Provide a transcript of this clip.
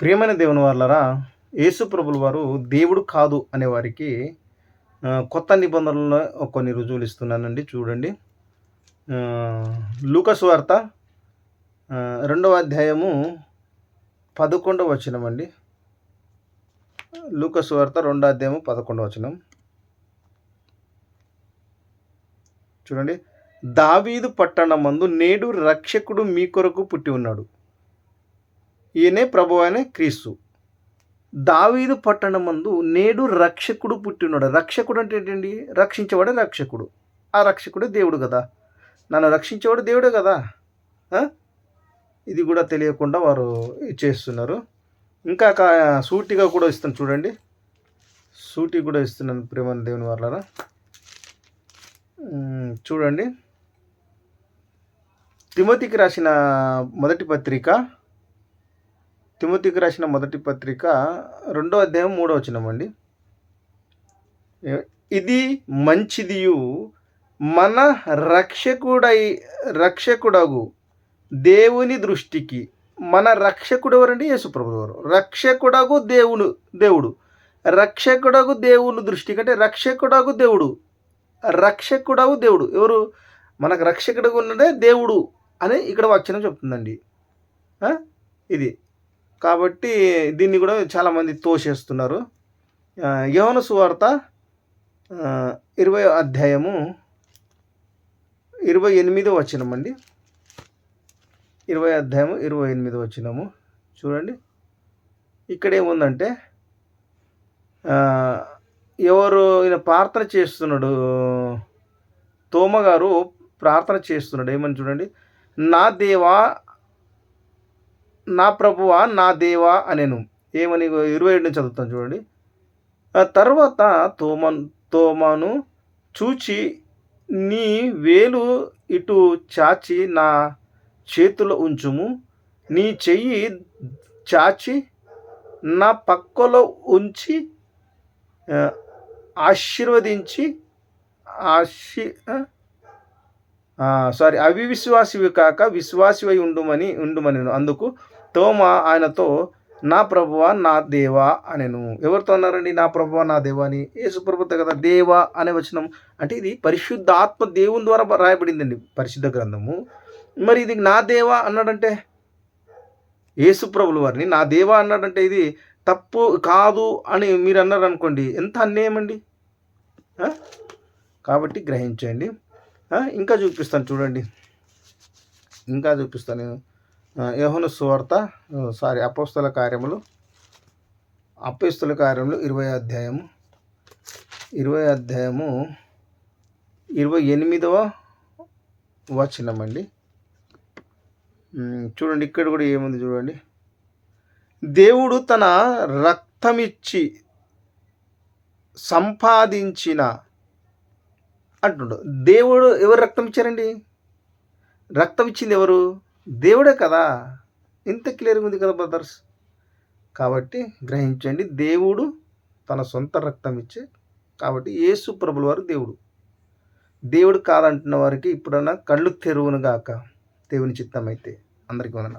ప్రియమైన దేవుని వాళ్ళరా యేసు ప్రభుల వారు దేవుడు కాదు అనేవారికి వారికి కొత్త నిబంధనలు కొన్ని రుజువులు ఇస్తున్నానండి. చూడండి. లూకస్ వార్త రెండవ అధ్యాయము పదకొండవ వచనం అండి. లూకస్ వార్త రెండో అధ్యాయము పదకొండవ వచనం. చూడండి. దావీదు పట్టణమందు నేడు రక్షకుడు మీ కొరకు పుట్టి ఉన్నాడు. ఈయనే ప్రభు అయిన క్రీస్తు. దావీదు పట్టణమందు నేడు రక్షకుడు పుట్టినాడు. రక్షకుడు అంటే ఏంటండి? రక్షించేవాడే రక్షకుడు. ఆ రక్షకుడే దేవుడు కదా. నన్ను రక్షించేవాడు దేవుడే కదా. ఇది కూడా తెలియకుండా వారు చేస్తున్నారు. ఇంకా సూటిగా కూడా ఇస్తాను చూడండి. సూటి కూడా ఇస్తున్నాను ప్రేమ దేవుని వాళ్ళరా చూడండి. తిమతికి రాసిన మొదటి పత్రిక తిమోతికి రాసిన మొదటి పత్రిక రెండో అధ్యాయం మూడో వచనమండి ఇది మంచిదియు మన రక్షకుడై రక్షకుడగు దేవుని దృష్టికి. మన రక్షకుడు ఎవరండి? యేసుప్రభు గారు. రక్షకుడగు దేవుడు దేవుడు. రక్షకుడగు దేవుని దృష్టికి అంటే రక్షకుడగు దేవుడు. రక్షకుడగు దేవుడు. ఎవరు? మనకు రక్షకుడుగా ఉన్నదే దేవుడు అని ఇక్కడ వచనం చెప్తుందండి. ఇది. కాబట్టి దీన్ని కూడా చాలామంది తోసేస్తున్నారు. యోన సువార్త ఇరవై అధ్యాయము ఇరవై ఎనిమిదో వచ్చినమండి ఇరవై అధ్యాయము ఇరవై ఎనిమిదో వచ్చినాము చూడండి. ఇక్కడ ఏముందంటే ఎవరు ఈయన ప్రార్థన చేస్తున్నాడు తోమగారు ప్రార్థన చేస్తున్నాడు. ఏమని చూడండి? నా దేవా నా ప్రభువా నా దేవా అనేను. ఏమని ఇరవై ఏడు నుంచి చదువుతాను చూడండి. తర్వాత తోమ తోమను చూచి నీ వేలు ఇటు చాచి నా చేతిలో ఉంచుము. నీ చెయ్యి చాచి నా పక్కలో ఉంచి ఆశీర్వదించి ఆశీ సారీ అవి సారీ అవివిశ్వాసివి కాక విశ్వాసివై ఉండుమని ఉండుమని అందుకు తోమ ఆయనతో నా ప్రభువ నా దేవా అనెను. ఎవరితో అన్నారండి నా ప్రభువ నా దేవా అని? యేసు ప్రభుత్వ కదా దేవా అనే వచనం. అంటే ఇది పరిశుద్ధాత్మ దేవుని ద్వారా రాయబడిందండి పరిశుద్ధ గ్రంథము. మరి ఇది నా దేవా అన్నాడంటే యేసు ప్రభుల వారిని నా దేవా అన్నాడంటే ఇది తప్పు కాదు అని మీరు అన్నారు అనుకోండి ఎంత అన్యాయం అండి? కాబట్టి గ్రహించండి. ఇంకా చూపిస్తాను చూడండి. ఇంకా చూపిస్తాను యోహను సువార్త సారీ అపోస్తల కార్యములు అపోస్తల కార్యములు ఇరవై అధ్యాయము. ఇరవై అధ్యాయము ఇరవై ఎనిమిదవ వచనమండి. చూడండి ఇక్కడ కూడా ఏముంది చూడండి. దేవుడు తన రక్తమిచ్చి సంపాదించిన అంటుండు. దేవుడు ఎవరు రక్తం ఇచ్చారండి రక్తం ఇచ్చింది ఎవరు? దేవుడే కదా. ఇంత క్లియర్గా ఉంది కదా బ్రదర్స్? కాబట్టి గ్రహించండి దేవుడు తన సొంత రక్తం ఇచ్చే కాబట్టి యేసు ప్రభుల వారు దేవుడు. దేవుడు కాదంటున్న వారికి ఇప్పుడన్నా కళ్ళు తెరువును గాక దేవుని చిత్తం అయితే అందరికీ వందనాలు.